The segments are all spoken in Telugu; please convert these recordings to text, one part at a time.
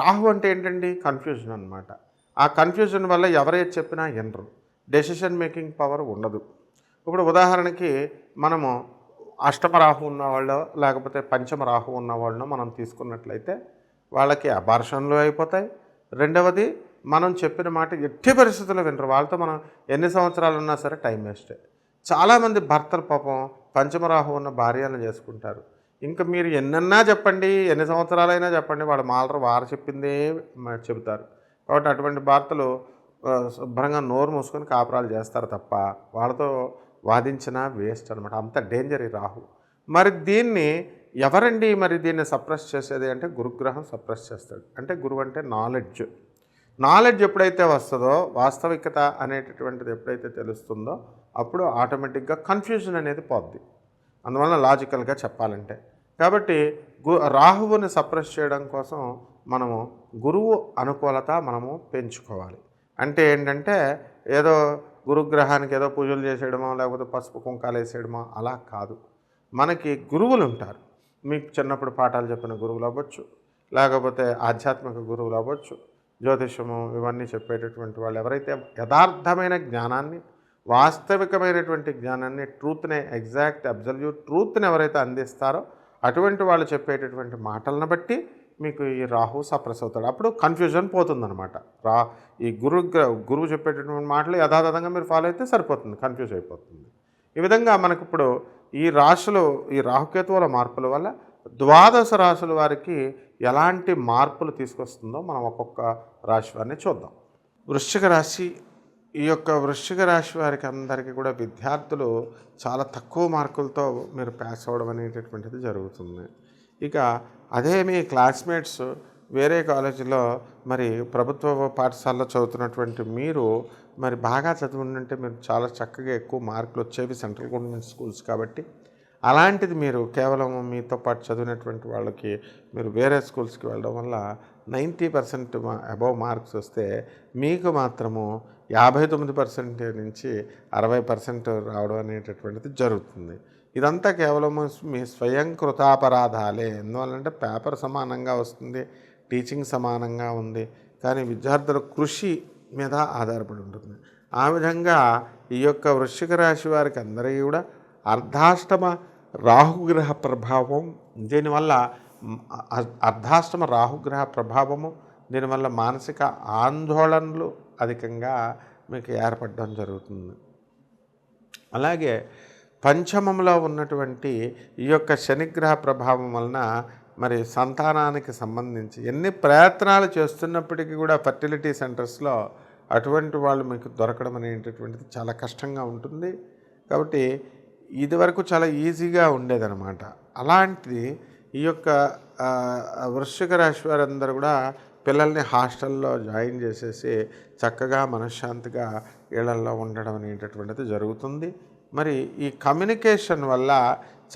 రాహు అంటే ఏంటండి? కన్ఫ్యూజన్ అనమాట ఆ కన్ఫ్యూజన్ వల్ల ఎవరైతే చెప్పినా వినరు. డెసిషన్ మేకింగ్ పవర్ ఉండదు. ఇప్పుడు ఉదాహరణకి మనము అష్టమ రాహు ఉన్నవాళ్ళు లేకపోతే పంచమ రాహు ఉన్నవాళ్ళను మనం తీసుకున్నట్లయితే వాళ్ళకి అబార్షన్లు అయిపోతాయి. రెండవది మనం చెప్పిన మాట ఎట్టి పరిస్థితుల్లో వినరు. వాళ్ళతో మనం ఎన్ని సంవత్సరాలు ఉన్నా సరే టైం వేస్టే చాలామంది భర్తలు పాపం పంచమరాహు ఉన్న భార్యలను చేసుకుంటారు. ఇంకా మీరు ఎన్నన్నా చెప్పండి ఎన్ని సంవత్సరాలైనా చెప్పండి వాడు మాలరు వారు చెప్పిందే చెబుతారు. కాబట్టి అటువంటి భారతలు శుభ్రంగా నోరు మూసుకొని కాపురాలు చేస్తారు తప్ప వాళ్ళతో వాదించినా వేస్ట్ అనమాట అంత డేంజర్ ఈ రాహు. మరి దీన్ని ఎవరండి మరి దీన్ని సప్రెస్ చేసేది అంటే గురుగ్రహం సప్రెస్ చేస్తాడు. అంటే గురువు అంటే నాలెడ్జ్. నాలెడ్జ్ ఎప్పుడైతే వస్తుందో వాస్తవికత అనేటటువంటిది ఎప్పుడైతే తెలుస్తుందో అప్పుడు ఆటోమేటిక్గా కన్ఫ్యూజన్ అనేది పోద్ది. అందువలన లాజికల్గా చెప్పాలంటే. కాబట్టి గు రాహువుని సప్రెస్ చేయడం కోసం మనము గురువు అనుకూలత మనము పెంచుకోవాలి. అంటే ఏంటంటే ఏదో గురుగ్రహానికి ఏదో పూజలు చేసేయడమో లేకపోతే పసుపు కుంకాలు వేసేయడమో అలా కాదు. మనకి గురువులు ఉంటారు. మీకు చిన్నప్పుడు పాఠాలు చెప్పిన గురువులు అవ్వచ్చు లేకపోతే ఆధ్యాత్మిక గురువులు అవ్వచ్చు జ్యోతిషము ఇవన్నీ చెప్పేటటువంటి వాళ్ళు ఎవరైతే యథార్థమైన జ్ఞానాన్ని వాస్తవికమైనటువంటి జ్ఞానాన్ని ట్రూత్నే ఎగ్జాక్ట్ అబ్జల్యూట్ ట్రూత్ని ఎవరైతే అందిస్తారో అటువంటి వాళ్ళు చెప్పేటటువంటి మాటలను బట్టి మీకు ఈ రాహు సప్రసవుతాడు అప్పుడు కన్ఫ్యూజన్ పోతుందనమాట రా ఈ గురు గురువు చెప్పేటటువంటి మాటలు యథాతథంగా మీరు ఫాలో అయితే సరిపోతుంది కన్ఫ్యూజ్ అయిపోతుంది. ఈ విధంగా మనకి ఇప్పుడు ఈ రాశులు ఈ రాహుకేతువుల మార్పుల వల్ల ద్వాదశ రాశుల వారికి ఎలాంటి మార్పులు తీసుకొస్తుందో మనం ఒక్కొక్క రాశి వారిని చూద్దాం. వృశ్చిక రాశి ఈ యొక్క వృశ్చిక రాశి వారికి అందరికీ కూడా విద్యార్థులు చాలా తక్కువ మార్కులతో మీరు పాస్ అవ్వడం అనేటటువంటిది జరుగుతుంది. ఇక అదే మీ క్లాస్మేట్స్ వేరే కాలేజీలో మరి ప్రభుత్వ పాఠశాలలో చదువుతున్నటువంటి మీరు మరి బాగా చదువుంటే మీరు చాలా చక్కగా ఎక్కువ మార్కులు వచ్చేవి సెంట్రల్ గవర్నమెంట్ స్కూల్స్ కాబట్టి అలాంటిది మీరు కేవలం మీతో పాటు చదివినటువంటి వాళ్ళకి మీరు వేరే స్కూల్స్కి వెళ్ళడం వల్ల నైంటీ పర్సెంట్ అబవ్ మార్క్స్ వస్తే మీకు మాత్రము యాభై తొమ్మిది పర్సెంట్ నుంచి అరవై పర్సెంట్ రావడం అనేటటువంటిది జరుగుతుంది. ఇదంతా కేవలం మీ స్వయం కృతాపరాధాలే. ఎందువల్లంటే పేపర్ సమానంగా వస్తుంది టీచింగ్ సమానంగా ఉంది కానీ విద్యార్థుల కృషి మీద ఆధారపడి ఉంటుంది. ఆ విధంగా ఈ యొక్క వృశ్చిక రాశి వారికి అందరికీ కూడా అర్ధాష్టమ రాహుగ్రహ ప్రభావం దీనివల్ల అర్ధాష్టమ రాహుగ్రహ ప్రభావము దీనివల్ల మానసిక ఆందోళనలు అధికంగా మీకు ఏర్పడడం జరుగుతుంది. అలాగే పంచమంలో ఉన్నటువంటి ఈ యొక్క శనిగ్రహ ప్రభావం వలన మరి సంతానానికి సంబంధించి ఎన్ని ప్రయత్నాలు చేస్తున్నప్పటికీ కూడా ఫర్టిలిటీ సెంటర్స్లో అటువంటి వాళ్ళు మీకు దొరకడం అనేటటువంటిది చాలా కష్టంగా ఉంటుంది. కాబట్టి ఇదివరకు చాలా ఈజీగా ఉండేదన్నమాట. అలాంటిది ఈ యొక్క వృశ్చిక రాశి వారందరూ కూడా పిల్లల్ని హాస్టల్లో జాయిన్ చేసేసి చక్కగా మనశ్శాంతిగా ఇళ్ళల్లో ఉండడం అనేటటువంటిది జరుగుతుంది. మరి ఈ కమ్యూనికేషన్ వల్ల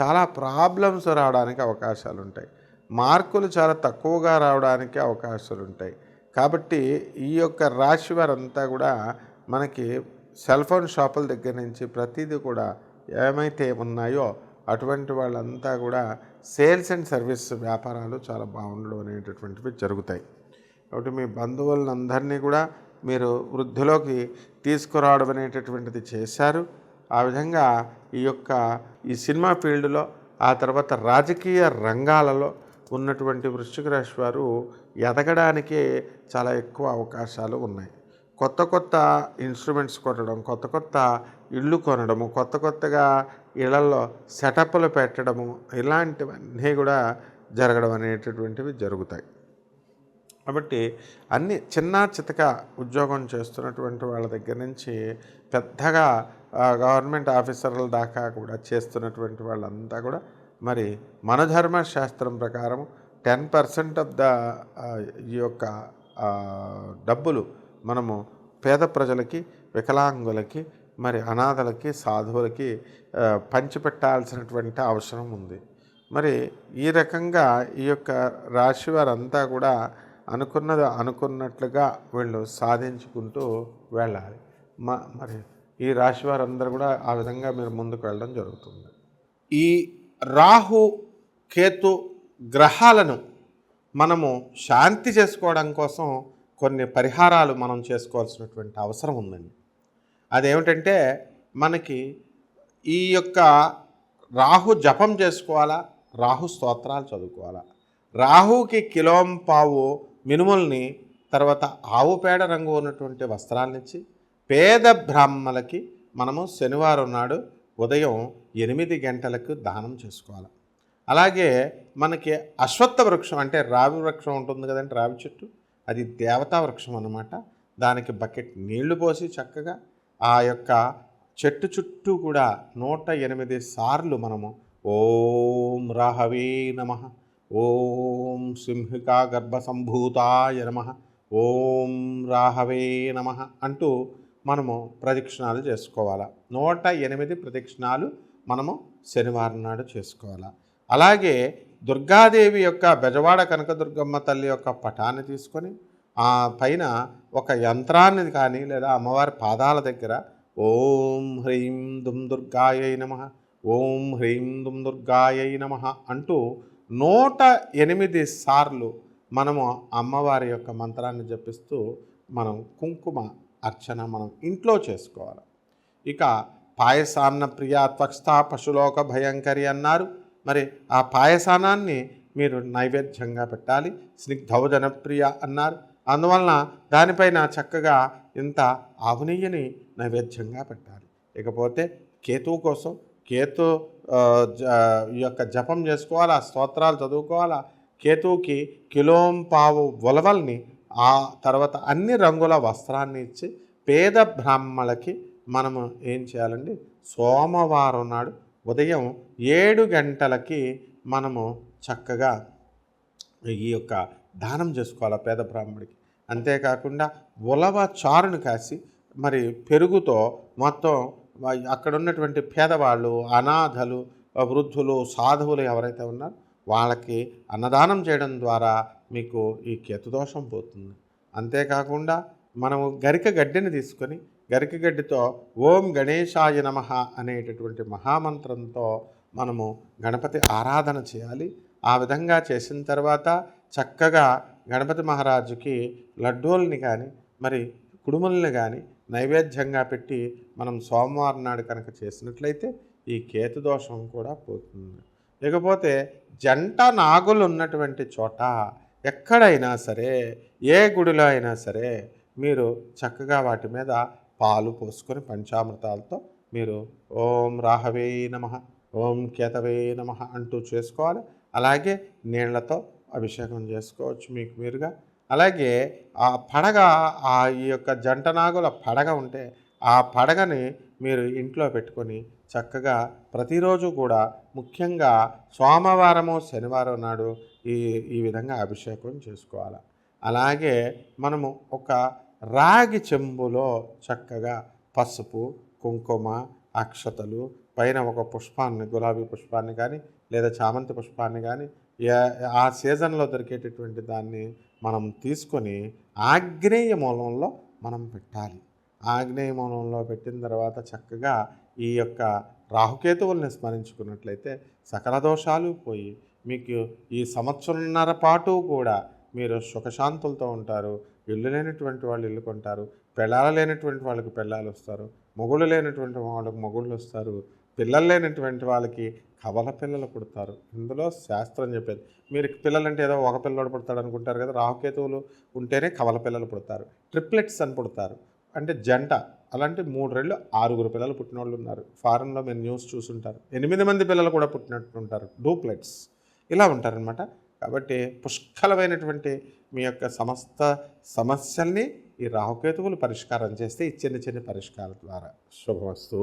చాలా ప్రాబ్లమ్స్ రావడానికి అవకాశాలు ఉంటాయి మార్కులు చాలా తక్కువగా రావడానికి అవకాశాలు ఉంటాయి కాబట్టి ఈ యొక్క రాశి వారంతా కూడా మనకి సెల్ ఫోన్ షాపుల దగ్గర నుంచి ప్రతిదీ కూడా ఏమైతే ఉన్నాయో అటువంటి వాళ్ళంతా కూడా సేల్స్ అండ్ సర్వీస్ వ్యాపారాలు చాలా బాగుండడం అనేటటువంటివి జరుగుతాయి. కాబట్టి మీ బంధువులందరినీ కూడా మీరు వృద్ధిలోకి తీసుకురావడం అనేటటువంటిది చేశారు. ఆ విధంగా ఈ యొక్క ఈ సినిమా ఫీల్డ్లో ఆ తర్వాత రాజకీయ రంగాలలో ఉన్నటువంటి వృశ్చిక రాశి వారు ఎదగడానికే చాలా ఎక్కువ అవకాశాలు ఉన్నాయి. కొత్త కొత్త ఇన్స్ట్రుమెంట్స్ కొనడం కొత్త కొత్త ఇళ్ళు కొనడము కొత్త కొత్తగా ఇళ్ళలో సెటప్లు పెట్టడము ఇలాంటివన్నీ కూడా జరగడం అనేటటువంటివి జరుగుతాయి. కాబట్టి అన్ని చిన్న చితక ఉద్యోగం చేస్తున్నటువంటి వాళ్ళ దగ్గర నుంచి పెద్దగా గవర్నమెంట్ ఆఫీసర్ల దాకా కూడా చేస్తున్నటువంటి వాళ్ళంతా కూడా మరి మనధర్మ శాస్త్రం ప్రకారం టెన్ పర్సెంట్ ఆఫ్ ద ఈ యొక్క డబ్బులు మనము పేద ప్రజలకి వికలాంగులకి మరి అనాథలకి సాధువులకి పంచిపెట్టాల్సినటువంటి అవసరం ఉంది. మరి ఈ రకంగా ఈ యొక్క రాశి వారంతా కూడా అనుకున్నది అనుకున్నట్లుగా వీళ్ళు సాధించుకుంటూ వెళ్ళాలి. మ మరి ఈ రాశి వారందరూ కూడా ఆ విధంగా మీరు ముందుకు వెళ్ళడం జరుగుతుంది. ఈ రాహు కేతు గ్రహాలను మనము శాంతి చేసుకోవడం కోసం కొన్ని పరిహారాలు మనం చేసుకోవాల్సినటువంటి అవసరం ఉందండి. అదేమిటంటే మనకి ఈ యొక్క రాహు జపం చేసుకోవాలా? రాహు స్తోత్రాలు చదువుకోవాలా? రాహుకి కిలోం పావు మినుముల్ని తర్వాత ఆవు పేడ రంగు ఉన్నటువంటి వస్త్రాలనిచ్చి పేద బ్రాహ్మలకి మనము శనివారం నాడు ఉదయం ఎనిమిది గంటలకు దానం చేసుకోవాలి? అలాగే మనకి అశ్వత్థ వృక్షం అంటే రావి వృక్షం ఉంటుంది కదండి రావి చెట్టు. అది దేవతా వృక్షం అన్నమాట. దానికి బకెట్ నీళ్ళు పోసి చక్కగా ఆ యొక్క చెట్టు చుట్టూ కూడా నూట ఎనిమిది సార్లు మనము ఓం రాహవే నమ ఓం సింహికా గర్భసంభూతాయ నమ ఓం రాహవే నమ అంటూ మనము ప్రదక్షిణాలు చేసుకోవాలి. నూట ఎనిమిది ప్రదక్షిణాలు మనము శనివారం నాడు చేసుకోవాలి. అలాగే దుర్గాదేవి యొక్క బెజవాడ కనకదుర్గమ్మ తల్లి యొక్క పటాన్ని తీసుకొని ఆ పైన ఒక యంత్రాన్ని కానీ లేదా అమ్మవారి పాదాల దగ్గర ఓం హ్రీం దుమ్ దుర్గాయై నమ ఓం హ్రీం దుమ్ దుర్గాయై నమ అంటూ నూట ఎనిమిది సార్లు మనము అమ్మవారి యొక్క మంత్రాన్ని జపిస్తూ మనం కుంకుమ అర్చన మనం ఇంట్లో చేసుకోవాలి. ఇక పాయసాన్న ప్రియ త్వక్స్థా పశులోక భయంకరి అన్నారు. మరి ఆ పాయసానాన్ని మీరు నైవేద్యంగా పెట్టాలి. స్నిగ్ధౌజన జనప్రియ అన్నారు. అందువలన దానిపైన చక్కగా ఇంత ఆవునెయ్యని నైవేద్యంగా పెట్టాలి. ఇకపోతే కేతువు కోసం కేతు జ- ఈ యొక్క జపం చేసుకోవాలా స్తోత్రాలు చదువుకోవాలా? కేతువుకి కిలోం పావు ఉలవల్ని ఆ తర్వాత అన్ని రంగుల వస్త్రాన్ని ఇచ్చి పేద బ్రాహ్మణులకి మనము ఏం చేయాలండి? సోమవారం నాడు ఉదయం ఏడు గంటలకి మనము చక్కగా ఈ యొక్క దానం చేసుకోవాలి పేద బ్రాహ్మడికి అంతేకాకుండా ఉలవ చారును కాసి మరి పెరుగుతో మొత్తం అక్కడ ఉన్నటువంటి పేదవాళ్ళు అనాథలు వృద్ధులు సాధువులు ఎవరైతే ఉన్నారో వాళ్ళకి అన్నదానం చేయడం ద్వారా మీకు ఈ కేతుదోషం పోతుంది. అంతేకాకుండా మనము గరిక గడ్డిని తీసుకొని గరికగడ్డితో ఓం గణేశాయ నమ అనేటటువంటి మహామంత్రంతో మనము గణపతి ఆరాధన చేయాలి. ఆ విధంగా చేసిన తర్వాత చక్కగా గణపతి మహారాజుకి లడ్డూల్ని కానీ మరి కుడుముల్ని కానీ నైవేద్యంగా పెట్టి మనం సోమవారం నాడు కనుక చేసినట్లయితే ఈ కేతు దోషం కూడా పోతుంది. ఇకపోతే జంట నాగులు ఉన్నటువంటి చోట ఎక్కడైనా సరే ఏ గుడిలో అయినా సరే మీరు చక్కగా వాటి మీద పాలు పోసుకొని పంచామృతాలతో మీరు ఓం రాహవే నమ ఓం కేతవే నమ అంటూ చేసుకోవాలి. అలాగే నీళ్ళతో అభిషేకం చేసుకోవచ్చు మీకు మీరుగా. అలాగే ఆ పడగ ఆ ఈ యొక్క జంట నాగుల పడగ ఉంటే ఆ పడగని మీరు ఇంట్లో పెట్టుకొని చక్కగా ప్రతిరోజు కూడా ముఖ్యంగా సోమవారము శనివారం నాడు ఈ ఈ విధంగా అభిషేకం చేసుకోవాలి. అలాగే మనము ఒక రాగి చెంబులో చక్కగా పసుపు కుంకుమ అక్షతలు పైన ఒక పుష్పాన్ని గులాబీ పుష్పాన్ని కానీ లేదా చామంతి పుష్పాన్ని కానీ ఆ సీజన్లో దొరికేటటువంటి దాన్ని మనం తీసుకొని ఆగ్నేయ మూలంలో మనం పెట్టాలి. ఆగ్నేయ మూలంలో పెట్టిన తర్వాత చక్కగా ఈ యొక్క రాహుకేతువుల్ని స్మరించుకున్నట్లయితే సకల దోషాలు పోయి మీకు ఈ సంవత్సరంన్నర పాటు కూడా మీరు సుఖశాంతులతో ఉంటారు. ఇల్లు లేనటువంటి వాళ్ళు ఇల్లు కొంటారు పెళ్ళాలు లేనటువంటి వాళ్ళకి పెళ్ళాలు వస్తారు మొగుళ్ళు లేనటువంటి వాళ్ళకి మొగుళ్ళు వస్తారు పిల్లలు లేనటువంటి వాళ్ళకి కవల పిల్లలు పుడతారు. ఇందులో శాస్త్రం చెప్పేది. మీరు పిల్లలంటే ఏదో ఒక పిల్లడు పుడతాడు అనుకుంటారు కదా రాహుకేతువులు ఉంటేనే కవల పిల్లలు పుడతారు ట్రిప్లెట్స్ అని పుడతారు. అంటే జంట అలాంటి మూడు రెళ్ళు ఆరుగురు పిల్లలు పుట్టిన వాళ్ళు ఉన్నారు. ఫారెన్లో మీరు న్యూస్ చూసుంటారు. ఎనిమిది మంది పిల్లలు కూడా పుట్టినట్టు ఉంటారు. డూప్లెట్స్. ఇలా ఉంటారనమాట కాబట్టి పుష్కలమైనటువంటి మీ యొక్క సమస్త సమస్యల్ని ఈ రాహుకేతువులు పరిష్కారం చేస్తే ఈ చిన్న చిన్న పరిష్కారం ద్వారా. శుభవస్తు